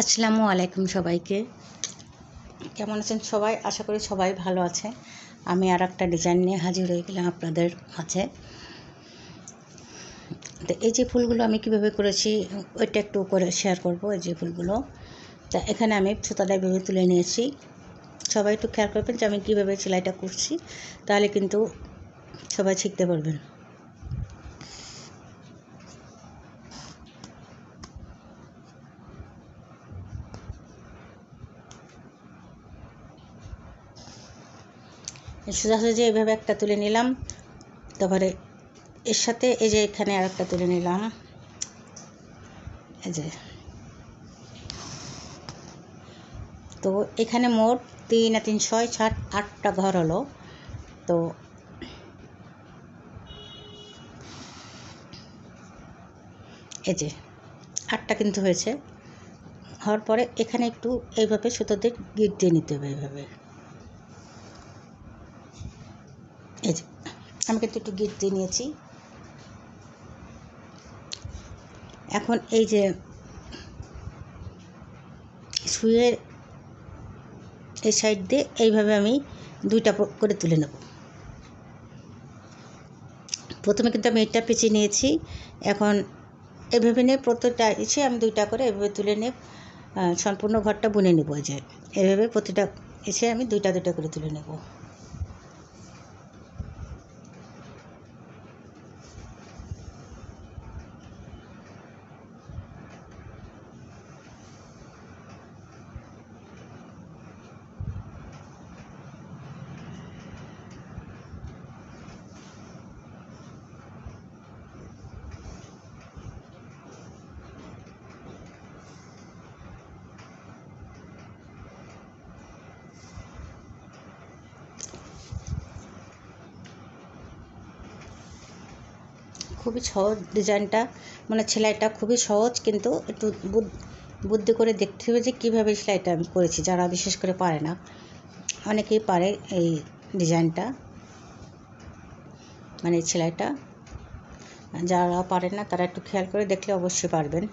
আসসালামু আলাইকুম সবাইকে। কেমন আছেন সবাই? আশা করি সবাই ভালো আছে। আমি আর একটা ডিজাইন নিয়ে হাজির হয়ে গেলাম আপনাদের মাঝে। তো এই যে ফুলগুলো আমি কীভাবে করেছি, ওইটা একটু করে শেয়ার করব, এই যে ফুলগুলো। তা এখানে আমি সুতাটা এভাবে তুলে নিয়েছি। সবাই একটু খেয়াল করবেন যে আমি কীভাবে সেলাইটা করছি, তাহলে কিন্তু সবাই শিখতে পারবেন। সোজা সোজা এইভাবে একটা তুলে নিলাম। তারপরে এর সাথে এই যে এখানে আর একটা তুলে নিলাম। এই যে। তো এখানে মোট তিন তিন ছয় সাত আটটা ঘর হলো। তো এই যে আটটা কিন্তু হয়েছে। হওয়ার পরে এখানে একটু এইভাবে সুতোতে গিট দিয়ে নিতে হবে এইভাবে এই যে আমি কিন্তু একটু গিট দিয়ে নিয়েছি। এখন এই যে শুয়ের এই সাইড দিয়ে এইভাবে আমি দুইটা করে তুলে নেব। প্রথমে কিন্তু আমি এটা পেঁচিয়ে নিয়েছি। এখন এভাবে নিয়ে প্রত্যেকটা এসে আমি দুইটা করে এভাবে তুলে নিয়ে সম্পূর্ণ ঘরটা বুনে নেব যে। এভাবে প্রতিটা এসে আমি দুইটা দুইটা করে তুলে নেব। খুবই সহজ ডিজাইনটা মানে সেলাইটা খুবই সহজ, কিন্তু একটু বুদ্ধি করে দেখতে হবে যে কীভাবে সেলাইটা আমি করেছি, যারা বিশেষ করে পারে না। অনেকেই পারে এই ডিজাইনটা মানে সেলাইটা। যারা পারে না, তারা একটু খেয়াল করে দেখলে অবশ্যই পারবেন।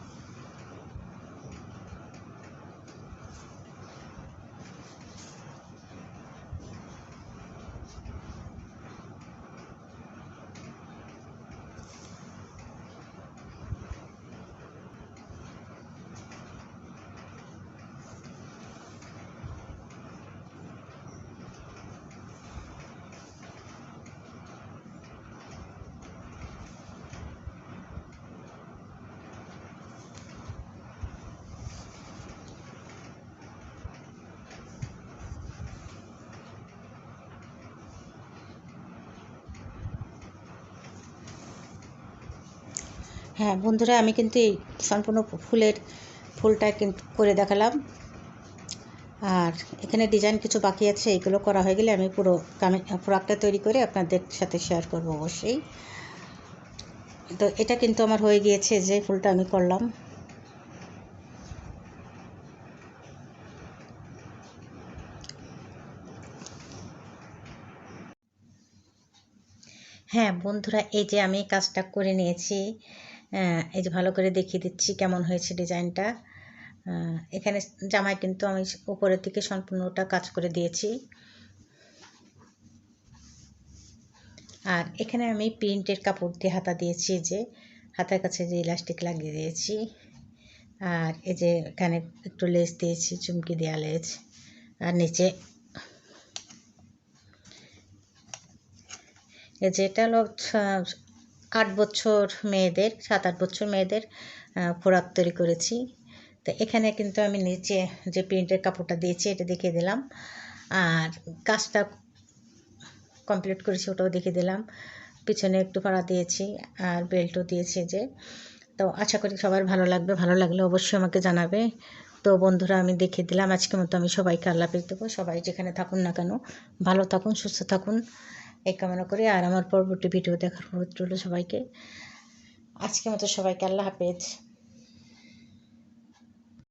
হ্যাঁ বন্ধুরা, আমি কিন্তু এই সম্পূর্ণ ফুলের ফুলটা কিন্তু করে দেখালাম। আর এখানে ডিজাইন কিছু বাকি আছে, এগুলো করা হয়ে গেলে আমি পুরো ফ্রকটা তৈরি করে আপনাদের সাথে শেয়ার করব অবশ্যই। তো এটা কিন্তু আমার হয়ে গিয়েছে যে ফুলটা আমি করলাম। হ্যাঁ বন্ধুরা, এই যে আমি কাজটা করে নিয়েছি। এই যে ভালো করে দেখিয়ে দিচ্ছি কেমন হয়েছে ডিজাইনটা। এখানে জামায় কিন্তু আমি উপরের দিকে সম্পূর্ণটা কাজ করে দিয়েছি। আর এখানে আমি প্রিন্টের কাপড় দিয়ে হাতা দিয়েছি যে হাতার কাছে যে ইলাস্টিক লাগিয়ে দিয়েছি। আর এই যে এখানে একটু লেস দিয়েছি, চুমকি দেওয়া লেস। আর নিচে এই যে এটা হলো আট বছর মেয়েদের, সাত, আট বছর মেয়েদের ফোরাক তৈরি করেছি। তো এখানে কিন্তু আমি নিচে যে প্রিন্টের কাপড়টা দিয়েছি, এটা দেখিয়ে দিলাম। আর কাজটা কমপ্লিট করেছি, ওটাও দেখিয়ে দিলাম। পিছনে একটু পাড়া দিয়েছি আর বেল্টও দিয়েছি যে। তো আশা করি সবার ভালো লাগবে। ভালো লাগলে অবশ্যই আমাকে জানাবে। তো বন্ধুরা, আমি দেখিয়ে দিলাম। আজকের মতো আমি সবাইকে আল্লাহ পেয়ে দেবো। সবাই যেখানে থাকুন না কেন, ভালো থাকুন, সুস্থ থাকুন। এই কামনা করি আর আমার পরবর্তী ভিডিও দেখার অনুরোধ রইল সবাইকে। আজকে মতো সবাইকে আল্লাহ হাফেজ।